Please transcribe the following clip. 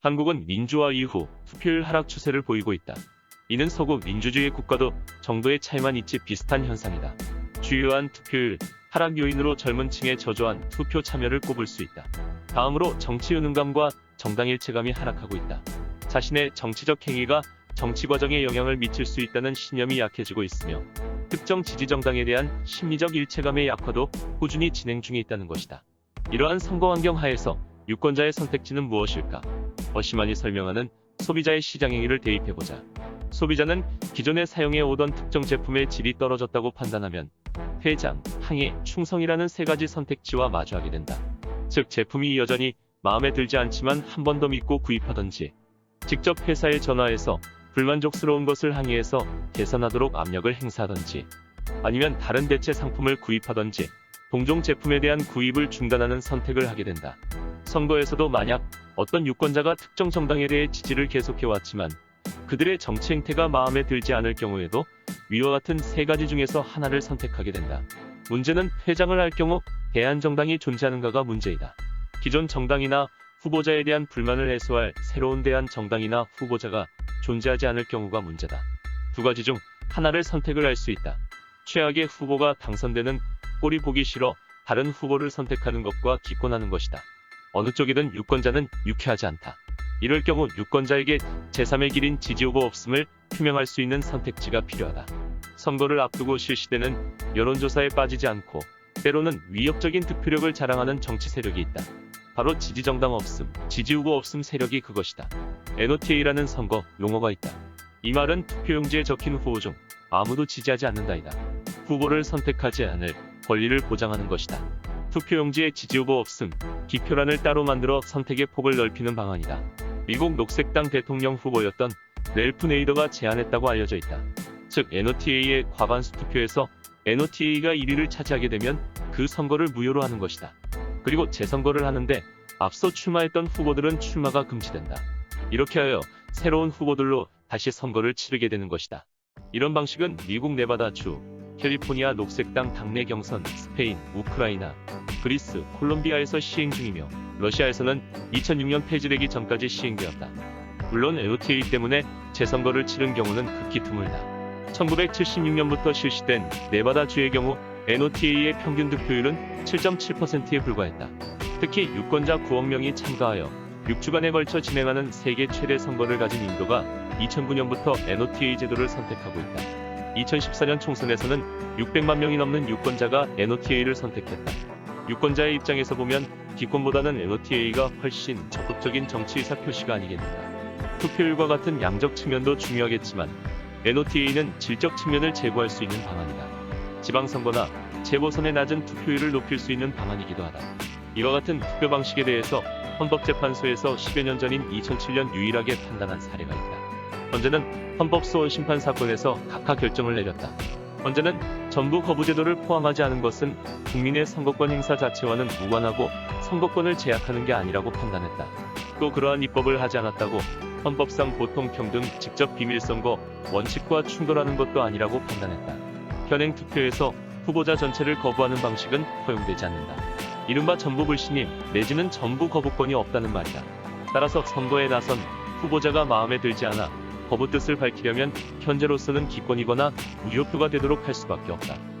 한국은 민주화 이후 투표율 하락 추세를 보이고 있다. 이는 서구 민주주의 국가도 정도의 차이만 있지 비슷한 현상이다. 주요한 투표율 하락 요인으로 젊은 층의 저조한 투표 참여를 꼽을 수 있다. 다음으로 정치 은은감과 정당 일체감이 하락하고 있다. 자신의 정치적 행위가 정치 과정에 영향을 미칠 수 있다는 신념이 약해지고 있으며 특정 지지 정당에 대한 심리적 일체감의 약화도 꾸준히 진행 중에 있다는 것이다. 이러한 선거 환경 하에서 유권자의 선택지는 무엇일까? 어시만이 설명하는 소비자의 시장 행위를 대입해보자. 소비자는 기존에 사용해 오던 특정 제품의 질이 떨어졌다고 판단하면 회장, 항해, 충성이라는 세 가지 선택지와 마주하게 된다. 즉 제품이 여전히 마음에 들지 않지만 한 번 더 믿고 구입하던지 직접 회사에 전화해서 불만족스러운 것을 항의해서 개선하도록 압력을 행사하던지 아니면 다른 대체 상품을 구입하던지 동종 제품에 대한 구입을 중단하는 선택을 하게 된다. 선거에서도 만약 어떤 유권자가 특정 정당에 대해 지지를 계속해왔지만 그들의 정치 행태가 마음에 들지 않을 경우에도 위와 같은 세 가지 중에서 하나를 선택하게 된다. 문제는 회장을 할 경우 대한정당이 존재하는가가 문제이다. 기존 정당이나 후보자에 대한 불만을 해소할 새로운 대한 정당이나 후보자가 존재하지 않을 경우가 문제다. 두 가지 중 하나를 선택을 할 수 있다. 최악의 후보가 당선되는 꼴이 보기 싫어 다른 후보를 선택하는 것과 기권하는 것이다. 어느 쪽이든 유권자는 유쾌하지 않다. 이럴 경우 유권자에게 제3의 길인 지지 후보 없음을 표명할 수 있는 선택지가 필요하다. 선거를 앞두고 실시되는 여론조사에 빠지지 않고 때로는 위협적인 득표력을 자랑하는 정치 세력이 있다. 바로 지지정당 없음, 지지후보 없음 세력이 그것이다. NOTA라는 선거 용어가 있다. 이 말은 투표용지에 적힌 후보 중 아무도 지지하지 않는다이다. 후보를 선택하지 않을 권리를 보장하는 것이다. 투표용지에 지지 후보 없음, 기표란을 따로 만들어 선택의 폭을 넓히는 방안이다. 미국 녹색당 대통령 후보였던 렐프 네이더가 제안했다고 알려져 있다. 즉 NOTA의 과반수 투표에서 NOTA가 1위를 차지하게 되면 그 선거를 무효로 하는 것이다. 그리고 재선거를 하는데 앞서 출마했던 후보들은 출마가 금지된다. 이렇게 하여 새로운 후보들로 다시 선거를 치르게 되는 것이다. 이런 방식은 미국 네바다주, 캘리포니아 녹색당 당내 경선, 스페인, 우크라이나, 그리스, 콜롬비아에서 시행 중이며 러시아에서는 2006년 폐지되기 전까지 시행되었다. 물론 NOTA 때문에 재선거를 치른 경우는 극히 드물다. 1976년부터 실시된 네바다주의 경우 NOTA의 평균 득표율은 7.7%에 불과했다. 특히 유권자 9억 명이 참가하여 6주간에 걸쳐 진행하는 세계 최대 선거를 가진 인도가 2009년부터 NOTA 제도를 선택하고 있다. 2014년 총선에서는 600만 명이 넘는 유권자가 NOTA를 선택했다. 유권자의 입장에서 보면 기권보다는 NOTA가 훨씬 적극적인 정치 의사 표시가 아니겠는가. 투표율과 같은 양적 측면도 중요하겠지만 NOTA는 질적 측면을 제고할 수 있는 방안이다. 지방선거나 재보선의 낮은 투표율을 높일 수 있는 방안이기도 하다. 이와 같은 투표 방식에 대해서 헌법재판소에서 10여 년 전인 2007년 유일하게 판단한 사례가 있다. 헌재는 헌법소원 심판 사건에서 각하 결정을 내렸다. 헌재는 전부 거부 제도를 포함하지 않은 것은 국민의 선거권 행사 자체와는 무관하고 선거권을 제약하는 게 아니라고 판단했다. 또 그러한 입법을 하지 않았다고 헌법상 보통 평등 직접 비밀 선거 원칙과 충돌하는 것도 아니라고 판단했다. 현행 투표에서 후보자 전체를 거부하는 방식은 허용되지 않는다. 이른바 전부 불신임 내지는 전부 거부권이 없다는 말이다. 따라서 선거에 나선 후보자가 마음에 들지 않아 거부 뜻을 밝히려면 현재로서는 기권이거나 무효표가 되도록 할 수밖에 없다.